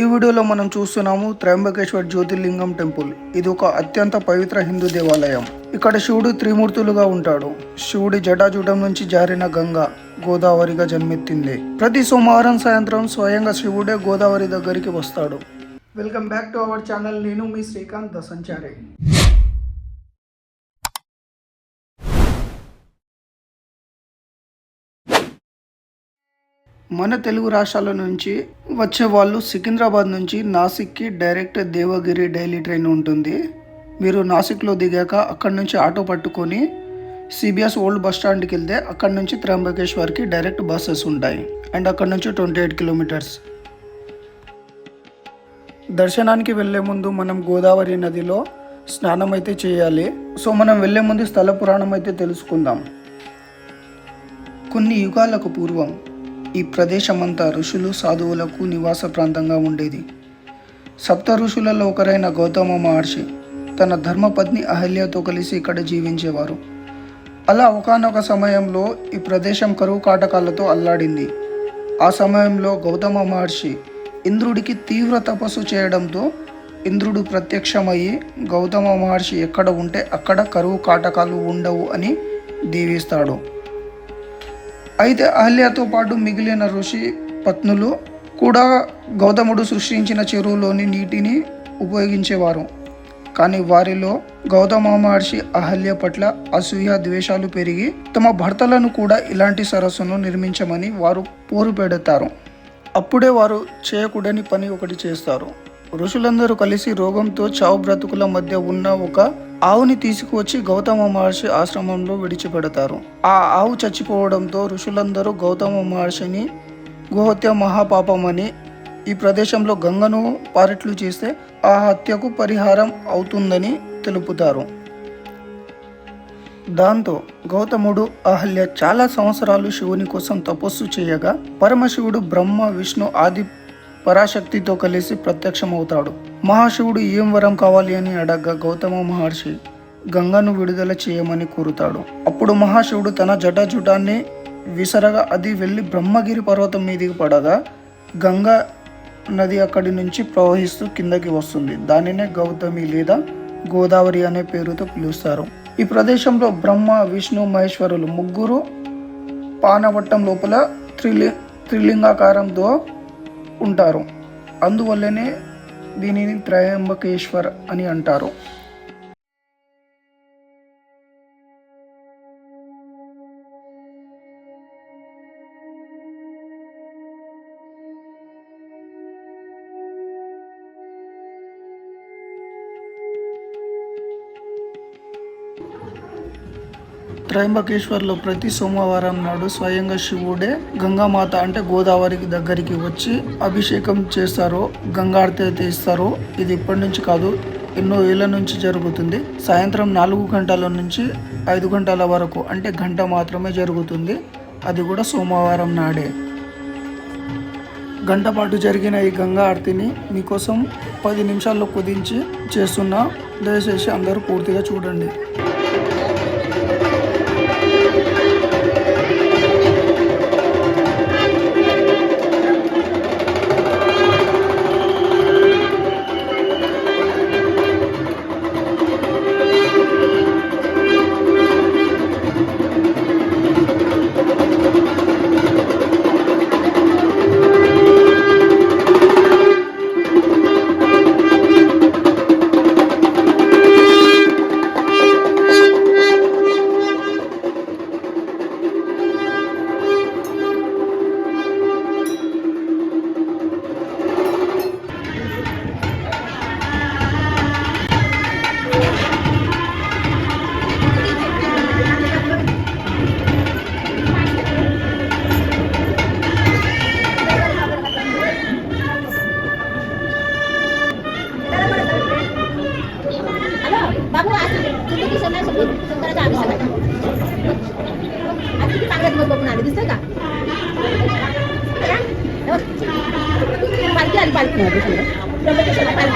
ఈ వీడియోలో మనం చూస్తున్నాము త్రయంబకేశ్వర్ జ్యోతిర్లింగం టెంపుల్. ఇది ఒక అత్యంత పవిత్ర హిందూ దేవాలయం. ఇక్కడ శివుడు త్రిమూర్తులుగా ఉంటాడు. శివుడి జటాజూటం నుంచి జారిన గంగ గోదావరిగా జన్మెత్తింది. ప్రతి సోమవారం సాయంత్రం స్వయంగా శివుడే గోదావరి దగ్గరికి వస్తాడు. Welcome back to our channel. నేను మీ శ్రీకాంత్ దసంచారి. మన తెలుగు రాష్ట్రాల నుంచి వచ్చే వాళ్ళు సికింద్రాబాద్ నుంచి నాసిక్కి డైరెక్ట్ దేవగిరి డైలీ ట్రైన్ ఉంటుంది. మీరు నాసిక్లో దిగాక అక్కడి నుంచి ఆటో పట్టుకొని సిబిఎస్ ఓల్డ్ బస్ స్టాండ్కి వెళ్తే అక్కడి నుంచి త్రంబకేశ్వర్కి డైరెక్ట్ బస్సెస్ ఉంటాయి. అండ్ అక్కడి నుంచి ట్వంటీ ఎయిట్ కిలోమీటర్స్. దర్శనానికి వెళ్ళే ముందు మనం గోదావరి నదిలో స్నానం అయితే చేయాలి. సో మనం వెళ్ళే ముందు స్థల పురాణం అయితే తెలుసుకుందాం. కొన్ని యుగాలకు పూర్వం ఈ ప్రదేశమంతా ఋషులు సాధువులకు నివాస ప్రాంతంగా ఉండేది. సప్త ఋషులలో ఒకరైన గౌతమ మహర్షి తన ధర్మపత్ని అహల్యతో కలిసి ఇక్కడ జీవించేవారు. అలా ఒకానొక సమయంలో ఈ ప్రదేశం కరువు కాటకాలతో అల్లాడింది. ఆ సమయంలో గౌతమ మహర్షి ఇంద్రుడికి తీవ్ర తపస్సు చేయడంతో ఇంద్రుడు ప్రత్యక్షమయ్యి గౌతమ మహర్షి ఎక్కడ ఉంటే అక్కడ కరువు కాటకాలు ఉండవు అని దీవిస్తాడు. అయితే అహల్యతో పాటు మిగిలిన ఋషి పత్నులు కూడా గౌతముడు సృష్టించిన చెరువులోని నీటిని ఉపయోగించేవారు. కానీ వారిలో గౌతమ మహర్షి అహల్య పట్ల అసూయ ద్వేషాలు పెరిగి తమ భర్తలను కూడా ఇలాంటి సరస్సును నిర్మించమని వారు పోరు పెడతారు. అప్పుడే వారు చేయకూడని పని ఒకటి చేస్తారు. ఋషులందరూ కలిసి రోగంతో చావు బ్రతుకుల మధ్య ఉన్న ఒక ఆవుని తీసుకువచ్చి గౌతమ మహర్షి ఆశ్రమంలో విడిచిపెడతారు. ఆ ఆవు చచ్చిపోవడంతో ఋషులందరూ గౌతమ మహర్షిని గోహత్య మహాపాపమని ఈ ప్రదేశంలో గంగను పారిట్లు చేస్తే ఆ హత్యకు పరిహారం అవుతుందని తెలుపుతారు. దాంతో గౌతముడు అహల్య చాలా సంవత్సరాలు శివుని కోసం తపస్సు చేయగా పరమశివుడు బ్రహ్మ విష్ణు ఆది పరాశక్తితో కలిసి ప్రత్యక్షమవుతాడు. మహాశివుడు ఏం వరం కావాలి అని అడగ్గా గౌతమ మహర్షి గంగను విడుదల చేయమని కోరుతాడు. అప్పుడు మహాశివుడు తన జటాజుటాన్ని విసరగా అది వెళ్ళి బ్రహ్మగిరి పర్వతం మీదకి పడగా గంగా నది అక్కడి నుంచి ప్రవహిస్తూ కిందకి వస్తుంది. దానినే గౌతమి లేదా గోదావరి అనే పేరుతో పిలుస్తారు. ఈ ప్రదేశంలో బ్రహ్మ విష్ణు మహేశ్వరులు ముగ్గురు పానవట్టం లోపల త్రిలి త్రిలింగాకారంతో ఉంటారు. అందువల్లనే దీనిని త్రయంబకేశ్వర్ అని అంటారు. త్రయంబకేశ్వర్లో ప్రతి సోమవారం నాడు స్వయంగా శివుడే గంగామాత అంటే గోదావరికి దగ్గరికి వచ్చి అభిషేకం చేస్తారు గంగార్తి అయితే ఇస్తారో ఇది ఇప్పటి నుంచి కాదు ఎన్నో ఏళ్ళ నుంచి జరుగుతుంది. సాయంత్రం నాలుగు గంటల నుంచి ఐదు గంటల వరకు అంటే గంట మాత్రమే జరుగుతుంది. అది కూడా సోమవారం నాడే. గంట పాటు జరిగిన ఈ గంగా ఆరతిని మీకోసం పది నిమిషాల్లో కుదించి చేస్తున్నా. దయచేసి అందరూ పూర్తిగా చూడండి. त्र्यंबकेश्वरला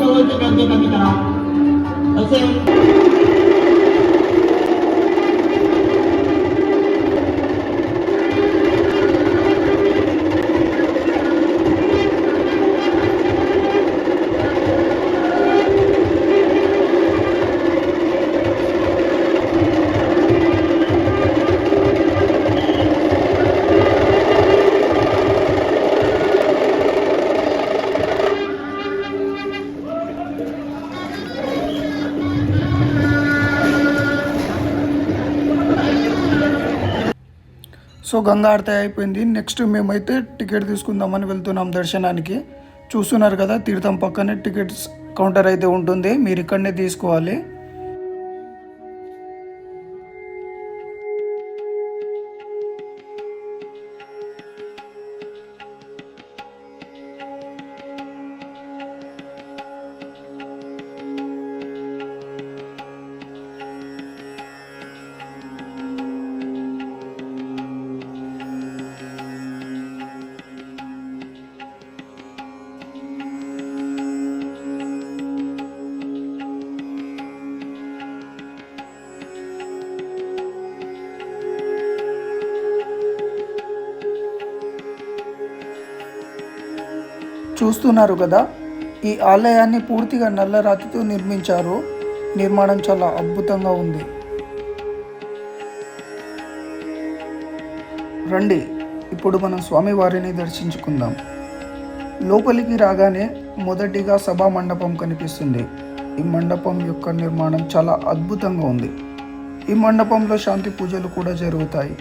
届いてたんでかけたら、予選。సో గంగా అయిపోయింది. నెక్స్ట్ మేమైతే టికెట్ తీసుకుందామని వెళ్తున్నాం దర్శనానికి. చూస్తున్నారు కదా తీర్థం పక్కనే టికెట్స్ కౌంటర్ అయితే ఉంటుంది. మీరు ఇక్కడనే తీసుకోవాలి. చూస్తున్నారు కదా ఈ ఆలయాన్ని పూర్తిగా నల్ల రాతితో నిర్మించారు. నిర్మాణం చాలా అద్భుతంగా ఉంది. రండి ఇప్పుడు మనం స్వామివారిని దర్శించుకుందాం. లోపలికి రాగానే మొదటిగా సభా మండపం కనిపిస్తుంది. ఈ మండపం యొక్క నిర్మాణం చాలా అద్భుతంగా ఉంది. ఈ మండపంలో శాంతి పూజలు కూడా జరుగుతాయి.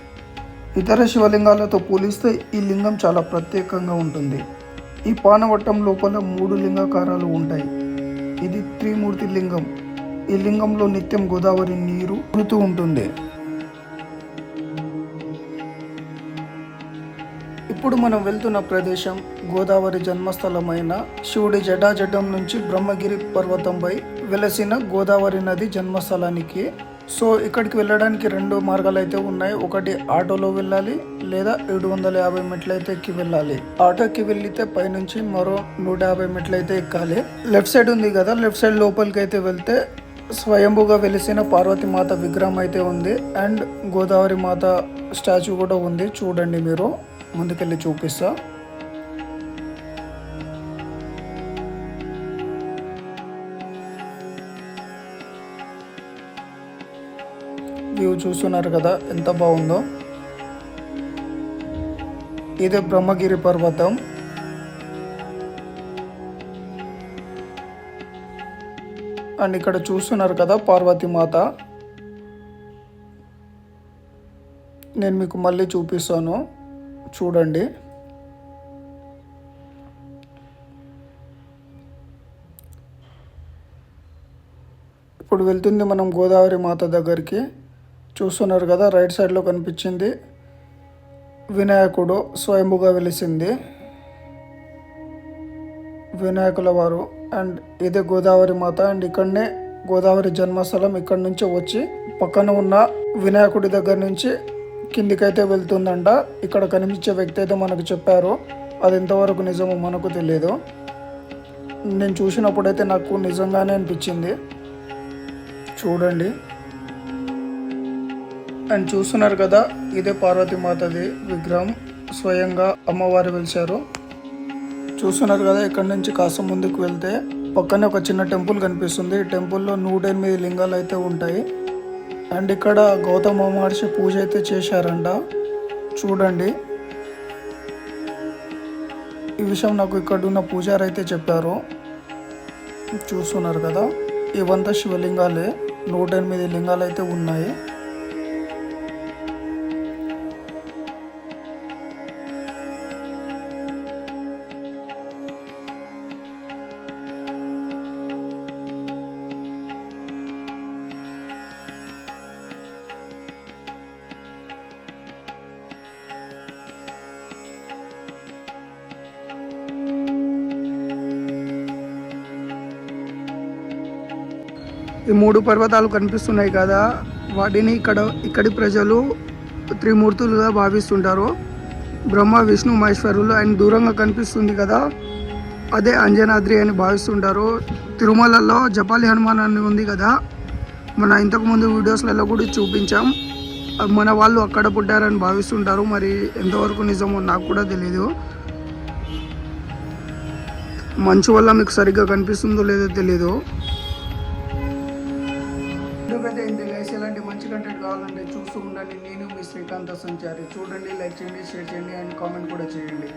ఇతర శివలింగాలతో పోలిస్తే ఈ లింగం చాలా ప్రత్యేకంగా ఉంటుంది. ఈ పానవట్టం లోపల మూడు లింగాకారాలు ఉంటాయి. ఇది త్రిమూర్తి లింగం. ఈ లింగంలో నిత్యం గోదావరి నీరు కురుతూ ఉంటుంది. ఇప్పుడు మనం వెళ్తున్న ప్రదేశం గోదావరి జన్మస్థలమైన శివుడి జటాజటం నుంచి బ్రహ్మగిరి పర్వతంపై వెలసిన గోదావరి నది జన్మస్థలానికి సో ఇక్కడికి వెళ్ళడానికి రెండు మార్గాలు అయితే ఉన్నాయి. ఒకటి ఆటోలో వెళ్ళాలి లేదా ఏడు వందల యాభై మెట్లు అయితే ఎక్కి వెళ్ళాలి. ఆటోకి వెళ్ళితే పైనుంచి మరో నూట యాభై మెట్లు అయితే ఎక్కాలి. లెఫ్ట్ సైడ్ ఉంది కదా లెఫ్ట్ సైడ్ లోపలికి అయితే వెళ్తే స్వయంభూగా వెలిసిన పార్వతీమాత విగ్రహం అయితే ఉంది. అండ్ గోదావరి మాత స్టాచ్యూ కూడా ఉంది. చూడండి మీరు ముందుకెళ్ళి చూపిస్తా. వ్యూ చూస్తున్నారు కదా ఎంత బాగుందో. ఇదే బ్రహ్మగిరి పర్వతం. అండ్ ఇక్కడ చూస్తున్నారు కదా పార్వతి మాత నేను మీకు మళ్ళీ చూపిస్తాను. చూడండి. ఇప్పుడు వెళ్తుంది మనం గోదావరి మాత దగ్గరికి. చూస్తున్నారు కదా రైట్ సైడ్లో కనిపించింది. వినాయకుడు స్వయంభుగా వెలిసింది. వినాయకుల వారు అండ్ ఇదే గోదావరి మాత అండ్ ఇక్కడనే గోదావరి జన్మస్థలం ఇక్కడ నుంచి వచ్చి పక్కన ఉన్న వినాయకుడి దగ్గర నుంచి కిందికైతే వెళ్తుందంట. ఇక్కడ కనిపించే వ్యక్తి అయితే మనకు చెప్పారు. అది ఎంతవరకు నిజమో మనకు తెలియదు నేను చూసినప్పుడైతే నాకు నిజంగానే అనిపించింది. చూడండి. అండ్ చూస్తున్నారు కదా ఇదే పార్వతీమాతది విగ్రహం. స్వయంగా అమ్మవారు వెలిశారు. చూస్తున్నారు కదా ఇక్కడ నుంచి కాస్త ముందుకు వెళ్తే పక్కనే ఒక చిన్న టెంపుల్ కనిపిస్తుంది. ఈ టెంపుల్లో నూట ఎనిమిది లింగాలు అయితే ఉంటాయి. అండ్ ఇక్కడ గౌతమ మహర్షి పూజ అయితే చేశారంట. చూడండి. ఈ విషయం నాకు ఇక్కడ ఉన్న పూజారి అయితే చెప్పారు. చూస్తున్నారు కదా ఇవంతా శివలింగాలే నూట ఎనిమిది లింగాలు అయితే ఉన్నాయి. ఈ మూడు పర్వతాలు కనిపిస్తున్నాయి కదా. వాటిని ఇక్కడ ఇక్కడి ప్రజలు త్రిమూర్తులుగా భావిస్తుంటారు. బ్రహ్మ విష్ణు మహేశ్వరులు ఆయన దూరంగా కనిపిస్తుంది కదా. అదే అంజనాద్రి అని భావిస్తుంటారు. తిరుమలలో జపాలి హనుమాన్ అని ఉంది కదా. మన ఇంతకుముందు వీడియోస్లలో కూడా చూపించాం. మన వాళ్ళు అక్కడ పుట్టారని భావిస్తుంటారు. మరి ఎంతవరకు నిజమో నాకు కూడా తెలియదు మంచు వల్ల మీకు సరిగ్గా కనిపిస్తుందో లేదో తెలియదు వివేకానంద సంచారి. చూడండి లైక్ చేయండి షేర్ చేయండి అండ్ కామెంట్ కూడా చేయండి.